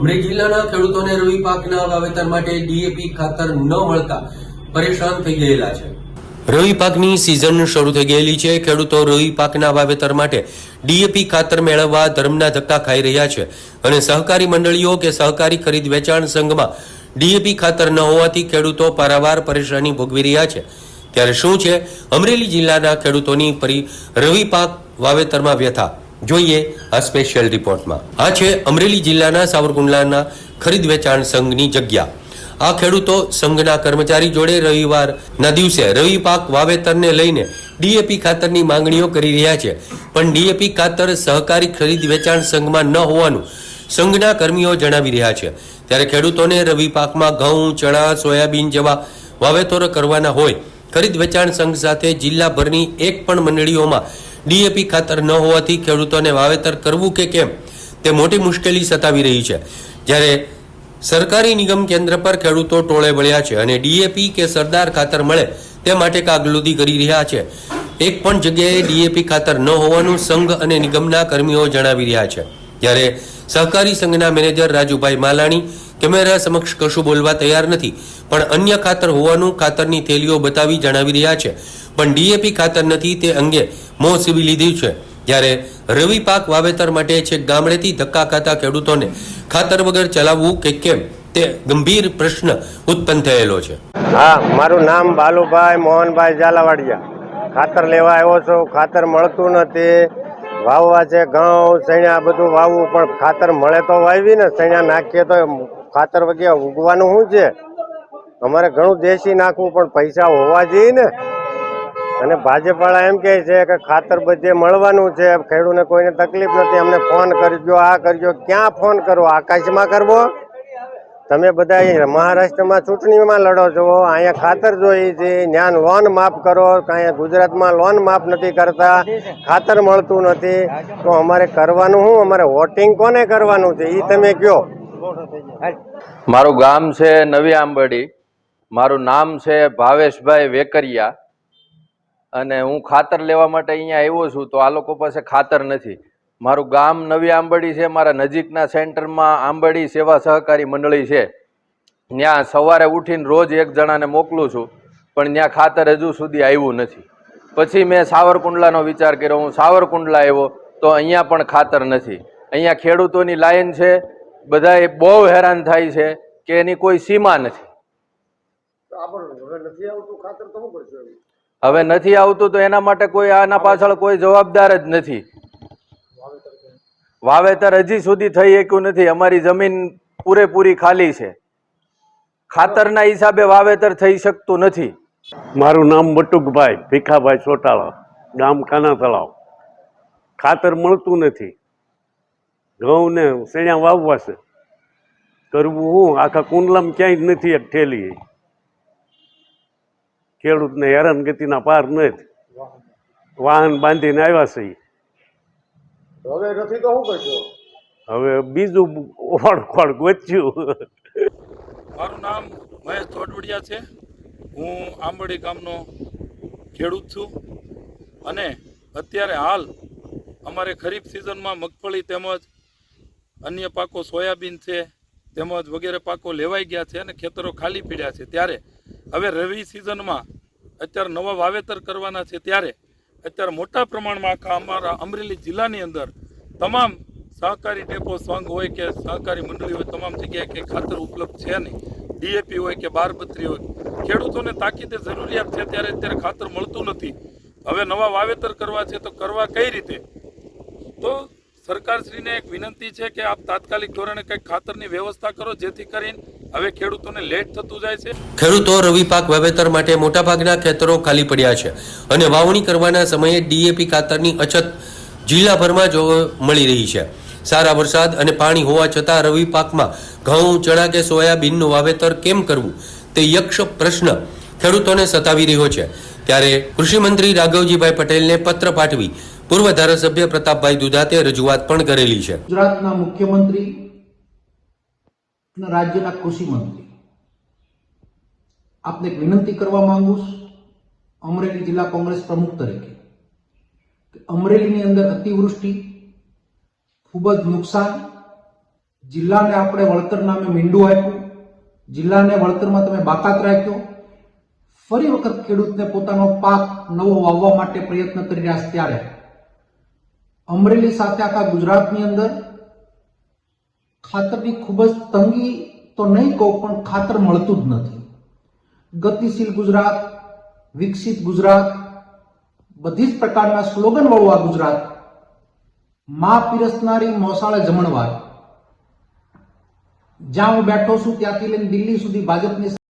અમરેલી જિલ્લાના ખેડૂતોને રવિ પાકના વાવેતર માટે ડીએપી ખાતર ન મળતા પરેશાન થઈ ગયેલા છે. રવિ પાકની સિઝન શરૂ થઈ ગયેલી છે. ખેડૂતો રવિ પાકના વાવેતર માટે ડીએપી ખાતર મેળવવા ધર્મના ધક્કા ખાઈ રહ્યા છે અને સહકારી મંડળીઓ કે સહકારી ખરીદ વેચાણ સંઘમાં ડીએપી ખાતર ન હોવાથી ખેડૂતો પારાવાર પરેશાની ભોગવી રહ્યા છે. ત્યારે શું છે? અમરેલી જિલ્લાના ખેડૂતોની પરી રવિ પાક વાવેતરમાં વ્યથા જોઈએ આ સ્પેશિયલ રિપોર્ટમાં આ છે અમરેલી જિલ્લાના સાવરકુંડલાના ખરીદ વેચાણ સંઘની જગ્યા. આ ખેડૂતો સંઘના કર્મચારી જોડે રવિવારના દિવસે રવિ પાક વાવેતરને લઈને ડીએપી ખાતરની માંગણીઓ કરી રહ્યા છે. પણ ડીએપી ખાતર સહકારી ખરીદ વેચાણ સંઘમાં ન હોવાનું સંઘના કર્મીઓ જણાવી રહ્યા છે. ત્યારે ખેડૂતોને રવિ પાકમાં ઘઉં, ચણા, સોયાબીન જેવા વાવેતરો કરવાના હોય. ખરીદ વેચાણ સંઘ સાથે જિલ્લાભરની એક પણ મંડળીઓમાં ડીએપી ખાતર ન હોવાથી ખેડૂતોને વાવેતર કરવું કે કેમ તે મોટી મુશ્કેલી સતાવી રહી છે. જ્યારે સરકારી નિગમ કેન્દ્ર પર ખેડૂતો ટોળે વળ્યા છે અને ડીએપી કે સરદાર ખાતર મળે તે માટે કાગલુદી કરી રહ્યા છે. એક પણ જગ્યાએ ડીએપી ખાતર ન હોવાનું સંઘ અને નિગમના કર્મીઓ જણાવી રહ્યા છે. જ્યારે સહકારી સંઘના મેનેજર રાજુભાઈ માલાણી કેમેરા સમક્ષ કશું બોલવા તૈયાર નથી, પણ અન્ય ખાતર હોવાનું ખાતરની થેલીઓ બતાવી જણાવી રહ્યા છે. પણ ડીએપી ખાતર નથી તે અંગે મોં સીવી લીધું છે. જ્યારે રવિ પાક વાવેતર માટે છેક ગામડેથી ધક્કા ખાતા ખેડૂતોને ખાતર વગર ચલાવવું કે કેમ તે ગંભીર પ્રશ્ન ઉત્પન્ન થયેલો છે. હા, મારું નામ બાલુભાઈ મોહનભાઈ ઝાલાવાડિયા. ખાતર લેવા આવ્યો છું. ખાતર મળતું નથી. વાવવા છે ઘઉં સૈણા બધું વાવવું, પણ ખાતર મળે તો વાવી ને સૈણા નાખીએ તો ખાતર વગેરે ઉગવાનું શું છે? અમારે ઘણું દેશી નાખવું, પણ પૈસા હોવા જોઈએ ને. અને ભાજપવાળા એમ કહે છે કે ખાતર બધે મળવાનું છે. ખેડૂતને કોઈને તકલીફ નથી. અમને ફોન કરજો, આ કરજો, ક્યાં ફોન કરવો આકાશમાં કરવો? તમે બધા મહારાષ્ટ્રમાં ચૂંટણીમાં લડો છો. અહીંયા ખાતર જોઈએ છે. જ્ઞાન લોન માફ કરો. અહીંયા ગુજરાતમાં લોન માફ નથી કરતા. ખાતર મળતું નથી. તો અમારે કરવાનું શું? અમારે વોટિંગ કોને કરવાનું છે? એ તમે કહો. મારું ગામ છે નવી આંબડી. મારું નામ છે ભાવેશભાઈ વેકરિયા. અને હું ખાતર લેવા માટે અહીંયા આવ્યો છું, તો આ લોકો પાસે ખાતર નથી. મારું ગામ નવી આંબડી છે, મારા નજીકના સેન્ટરમાં આંબડી સેવા સહકારી મંડળી છે. ત્યાં સવારે ઉઠીને રોજ એક જણાને મોકલું છું, પણ ત્યાં ખાતર હજુ સુધી આવ્યું નથી. પછી મેં સાવરકુંડલાનો વિચાર કર્યો, હું સાવરકુંડલા આવ્યો, તો અહીંયા પણ ખાતર નથી. અહીંયા ખેડૂતોની લાઈન છે બધા બહુ હેરાન થાય છે કે એની કોઈ સીમા નથી. હવે નથી આવતું તો એના માટે કોઈ આના પાછળ કોઈ જવાબદાર જ નથી. વાવેતર હજી સુધી થઈ શક્યું નથી. અમારી જમીન પૂરેપૂરી ખાલી છે. ખાતરના હિસાબે વાવેતર થઈ શકતું નથી. મારું નામ બટુકભાઈ ભીખાભાઈ ચોટાળા ગામ કાના તળાવ ખાતર મળતું નથી. ઘઉં ને શેણા વાવવા છે. કરવું હું? આખા કુંડલામાં ક્યાંય જ નથી એક ઠેલી. ખેડૂતને હેરાનગતિના પાર નથી. વાહન બાંધીને આવ્યા છે ઈ. હવે નથી તો શું કરશો? હવે બીજું ઓળખોળ ગોચ્યું. મારું નામ મહેશ તોડવડિયા છે. હું આંબડી ગામનો ખેડૂત છું. અને અત્યારે હાલ અમારે ખરીફ સિઝનમાં મગફળી તેમજ અન્ય પાકો સોયાબીન છે તેમજ વગેરે પાકો લેવાઈ ગયા છે અને ખેતરો ખાલી પીડ્યા છે. ત્યારે હવે રવિ સિઝનમાં અત્યારે નવા વાવેતર કરવાના છે ત્યારે અત્યારે મોટા પ્રમાણમાં આખા અમારા અમરેલી જિલ્લાની અંદર તમામ સહકારી ડેપો સંઘ હોય કે સહકારી મંડળી હોય, તમામ જગ્યાએ કંઈ ખાતર ઉપલબ્ધ છે નહીં. ડીએપી હોય કે બારબત્રી હોય. ખેડૂતોને તાકીદે જરૂરિયાત છે ત્યારે અત્યારે ખાતર મળતું નથી. હવે નવા વાવેતર કરવા છે તો કરવા કઈ રીતે? તો સરકારશ્રીને એક વિનંતી છે કે આપ તાત્કાલિક ધોરણે કંઈક ખાતરની વ્યવસ્થા કરો જેથી કરીને હવે ખેડૂતોને લેટ થતું જાય છે. ખેડૂતો રવિ પાક વાવેતર માટે મોટાભાગના ખેતરો ખાલી પડ્યા છે અને વાવણી કરવાના સમયે ડીએપી ખાતરની અછત જિલ્લાભરમાં જોવા મળી રહી છે. સારા વરસાદ અને પાણી હોવા છતાં રવિ પાકમાં ઘઉં ચણા કે સોયાબીનનું વાવેતર કેમ કરવું તે યક્ષ પ્રશ્ન ખેડૂતોને સતાવી રહ્યો છે. ત્યારે કૃષિમંત્રી રાઘવજીભાઈ પટેલને પત્ર પાઠવી પૂર્વ ધારાસભ્ય પ્રતાપભાઈ દુધાતે રજૂઆત પણ કરેલી છે. ગુજરાતના મુખ્યમંત્રી અને રાજ્યના કૃષિ મંત્રી. આપને એક વિનંતી કરવા માંગુ છું, અમરેલી જિલ્લા કોંગ્રેસ પ્રમુખ તરીકે અમરેલીની અંદર અતિવૃષ્ટિ ખૂબ જ નુકસાન, જિલ્લાને આપણે વળતર નામે મીંડું આપ્યું, જિલ્લાને વળતરમાં તમે બાકાત રાખ્યો, ફરી વખત ખેડૂતને પોતાનો પાક નવો વાવવા માટે પ્રયત્ન કરી રહ્યા છે ત્યારે. અમરેલી સાથે આખા ગુજરાતની અંદર ખાતરની ખૂબ જ તંગી તો નહીં કહું, પણ ખાતર મળતું જ નથી. ગતિશીલ ગુજરાત, વિકસિત ગુજરાત, બધી જ પ્રકારના સ્લોગન વાળું આ ગુજરાત, માં પીરસનારી મોસાળે જમણવાર. જ્યાં હું બેઠો છું, ત્યાંથી લઈને દિલ્હી સુધી ભાજપની